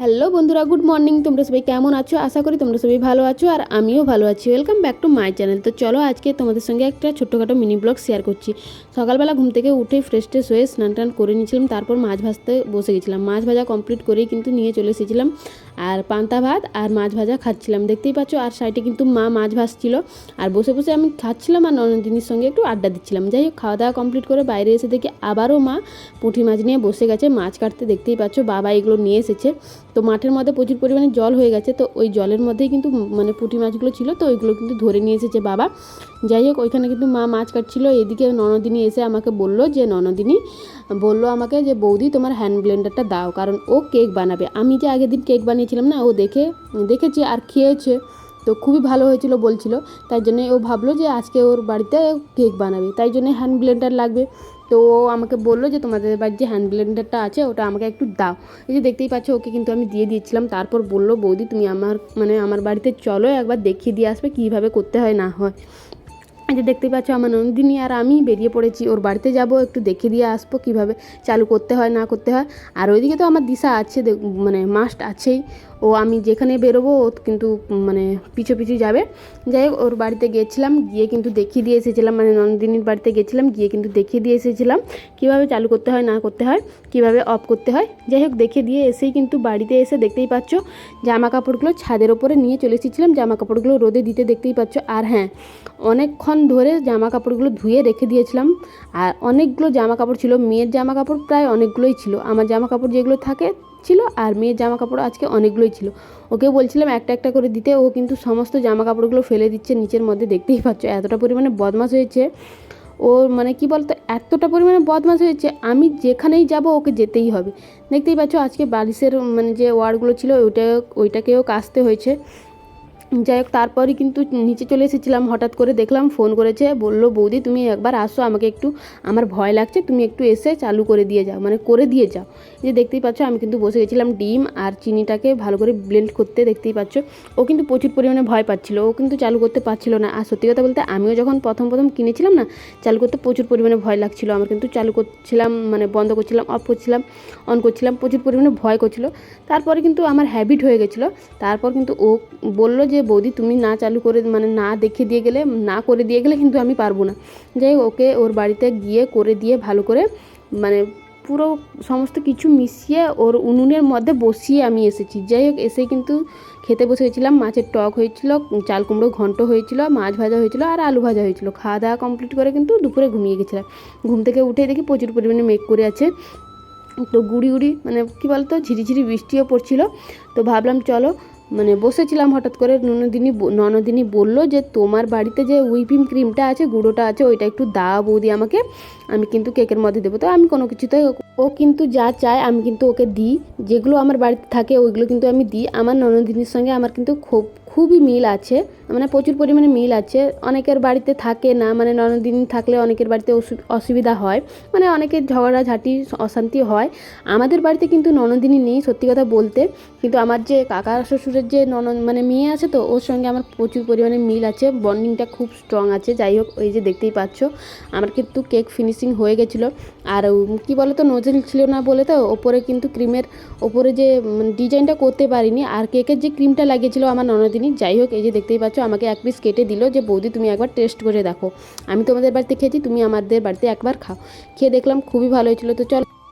Hello বন্ধুরা, good morning. তোমরা সবাই কেমন আছো? আশা করি তোমরা সবাই ভালো আছো আর আমিও ভালো আছি। Welcome back to my channel তো চলো আজকে তোমাদের সঙ্গে একটা ছোট্টখাটো মিনি ব্লগ শেয়ার করছি। সকালবেলা ঘুম থেকে উঠে ফ্রেশ ট্রেশ হয়ে স্নান টান করে নিয়েছিলাম, তারপর মাছ ভাজতে বসে গেছিলাম। মাছ ভাজা কমপ্লিট করেই কিন্তু নিয়ে চলে এসেছিলাম। আর পান্তা ভাত আর মাছ ভাজা খাচ্ছিলাম। দেখতেই পাচ্ছ, আর সাইডে কিন্তু মা মাছ ভাজছিল। আর বসে বসে আমি খাচ্ছিলাম আর ননদিনীর সঙ্গে একটু আড্ডা দিচ্ছিলাম। যাই হোক, খাওয়া দাওয়া কমপ্লিট করে বাইরে এসে দেখি আবারও মা পুঁটি মাছ নিয়ে বসে গেছে। মাছ কাটতে দেখতেই পাচ্ছ, বাবা এগুলো নিয়ে এসেছে। তো মাঠের মধ্যে প্রচুর পরিমাণে জল হয়ে গেছে, তো ওই জলের মধ্যেই কিন্তু মানে পুঁটি মাছগুলো ছিল, তো ওইগুলো কিন্তু ধরে নিয়ে এসেছে বাবা। যাই হোক, ওইখানে কিন্তু মা মাছ কাটছিল, এদিকে ননদিনী এসে আমাকে বলল যে, ননদিনী, বলল আমাকে যে, বৌদি তোমার হ্যান্ড ব্লেন্ডারটা দাও, কারণ ও কেক বানাবে। আমি যে আগের দিন কেক বানিয়েছিলাম না, ও দেখে, দেখেছে আর খেয়েছে, তো খুবই ভালো হয়েছিল বলছিল। তাই জন্য ও ভাবলো যে, আজকে ওর বাড়িতে কেক বানাবে, তাই জন্য হ্যান্ড ব্লেন্ডার লাগবে। তো ও আমাকে বলল যে তোমাদের বাড়ির যে হ্যান্ড ব্লেন্ডারটা আছে, ওটা আমাকে একটু দাও। এই যে দেখতেই পাচ্ছ, ওকে কিন্তু আমি দিয়ে দিয়েছিলাম। তারপর বলল, বৌদি, তুমি আমার মানে আমার বাড়িতে চলো, একবার দেখিয়ে দিয়ে আসবে কীভাবে করতে হয় না হয়। যে দেখতেই পাচ্ছ আমার নন্দিনী আর আমি বেরিয়ে পড়েছি, ওর বাড়িতে যাব, একটু দেখে দিয়ে আসব কীভাবে চালু করতে হয়, না করতে হয়। আর ওইদিকে তো আমার দিশা আছে মানে মাস্ট আছেই। ও, আমি যেখানে বেরোবো, ও কিন্তু মানে পিছু পিছু যাবে। যাই হোক, ওর বাড়িতে গিয়েছিলাম গিয়ে কিন্তু দেখিয়ে দিয়ে এসেছিলাম মানে নন্দিনীর বাড়িতে গেছিলাম, গিয়ে কিন্তু দেখিয়ে দিয়ে এসেছিলাম কীভাবে চালু করতে হয়, না করতে হয়, কীভাবে অফ করতে হয়। যাই হোক, দেখে দিয়ে এসেই কিন্তু বাড়িতে এসে দেখতেই পাচ্ছ জামা কাপড়গুলো ছাদের ওপরে নিয়ে চলে এসেছিলাম। জামা কাপড়গুলো রোদে দিতে দেখতেই পাচ্ছ। আর হ্যাঁ অনেকক্ষণ ধরে জামা কাপড়গুলো ধুয়ে রেখে দিয়েছিলাম। আর অনেকগুলো জামা কাপড় ছিল, মেয়ের জামা কাপড় প্রায় অনেকগুলোই ছিল। আমার জামা কাপড় যেগুলো থাকে ছিল আর মেয়ের জামা কাপড় আজকে অনেকগুলোই ছিল। ওকে বলছিলাম একটা একটা করে দিতে, ও কিন্তু সমস্ত জামা কাপড়গুলো ফেলে দিচ্ছে নিচের মধ্যে। দেখতেই পাচ্ছ, এতটা পরিমাণে বদমাশ হয়েছে। ও মানে কি বলতো, এতটা পরিমাণে বদমাশ হয়েছে, আমি যেখানেই যাব ওকে যেতেই হবে। দেখতেই পাচ্ছ, আজকে বালিশের মানে যে ওয়ারগুলো ছিল, ওইটা ওইটাকেও কাচতে হয়েছে। যাই হোক তারপরে কিন্তু নিচে চলে এসেছিলাম, হঠাৎ করে দেখলাম ফোন করেছে, বলল, বৌদি, তুমি একবার আসো, আমাকে একটু, আমার ভয় লাগছে, তুমি একটু এসে চালু করে দিয়ে যাও মানে করে দিয়ে যাও। যে দেখতেই পাচ্ছ, আমি কিন্তু বসে গেছিলাম ডিম আর চিনিটাকে ভালো করে ব্লেন্ড করতে, দেখতেই পাচ্ছ। ও কিন্তু প্রচুর পরিমাণে ভয় পাচ্ছিল, ও কিন্তু চালু করতে পারছিল না। আর সত্যি কথা বলতে, আমিও যখন প্রথম প্রথম কিনেছিলাম না, চালু করতে প্রচুর পরিমাণে ভয় লাগছিল। আমার কিন্তু চালু করছিলাম মানে বন্ধ করছিলাম অফ করছিলাম অন করছিলাম, প্রচুর পরিমাণে ভয় করছিল। তারপরে কিন্তু আমার হ্যাবিট হয়ে গেছিল। তারপর কিন্তু ও বলল যে বৌদি তুমি না চালু করে মানে না দেখে দিয়ে গেলে, না করে দিয়ে গেলে কিন্তু আমি পারব না। যাই ওকে ওর বাড়িতে গিয়ে করে দিয়ে ভালো করে মানে পুরো সমস্ত কিছু মিশিয়ে ওর উনুনের মধ্যে বসিয়ে আমি এসেছি। যাই হোক, এসে কিন্তু খেতে বসে গেছিলাম মাছের টক হয়েছিল, চাল কুমড়ো ঘন্ট হয়েছিল, মাছ ভাজা হয়েছিল আর আলু ভাজা হয়েছিল। খাওয়া দাওয়া কমপ্লিট করে কিন্তু দুপুরে ঘুমিয়ে গেছিলাম। ঘুম থেকে উঠে দেখি প্রচুর পরিমাণে মেঘ করে আছে। তো গুড়ি গুড়ি মানে কী বলতো, ঝিরিঝিরি বৃষ্টিও পড়ছিল। তো ভাবলাম, চলো মানে বসেছিলাম হঠাৎ করে ননদিনী ননদিনী বলল যে তোমার বাড়িতে যে হুইপিং ক্রিমটা আছে, গুঁড়োটা আছে, ওইটা একটু দাও বৌদি আমাকে, আমি কিন্তু কেকের মধ্যে দেবো। তো আমি কোনো কিছুতে ও কিন্তু যা চায় আমি কিন্তু ওকে দিই, যেগুলো আমার বাড়িতে থাকে ওইগুলো কিন্তু আমি দিই। আমার ননদিনীর সঙ্গে আমার কিন্তু খুব খুবই মিল আছে মানে প্রচুর পরিমাণে মিল আছে। অনেকের বাড়িতে থাকে না মানে ননদিনী থাকলে অনেকের বাড়িতে অসু- অসুবিধা হয়। মানে অনেকের ঝগড়াঝাটি, অশান্তি হয়। আমাদের বাড়িতে কিন্তু ননদিনী নেই, সত্যি কথা বলতে। কিন্তু আমার যে কাকা শ্বশুরের যে ননদ মানে মেয়ে আছে তো, ওর সঙ্গে আমার প্রচুর পরিমাণে মিল আছে। বন্ডিংটা খুব স্ট্রং আছে। যাই হোক, ওই যে দেখতেই পাচ্ছ, আমার কিন্তু কেক ফিনিশিং হয়ে গেছিল। আর কি বলো তো নোজেল ছিল না বলে তো, ওপরে কিন্তু ক্রিমের ওপরে যে ডিজাইনটা করতে পারিনি। আর কেকের যে ক্রিমটা লাগিয়েছিল আমার ননদিনী যাই হোক, এই যে দেখতেই পাচ্ছ, আমাকে এক পিস কেটে দিল যে, বৌদি, তুমি একবার টেস্ট করে দেখো। আমি তোমাদের বাড়িতে খেয়েছি, তুমি আমাদের বাড়িতে একবার খাও। খেয়ে দেখলাম খুবই ভালো হয়েছিল। তো চল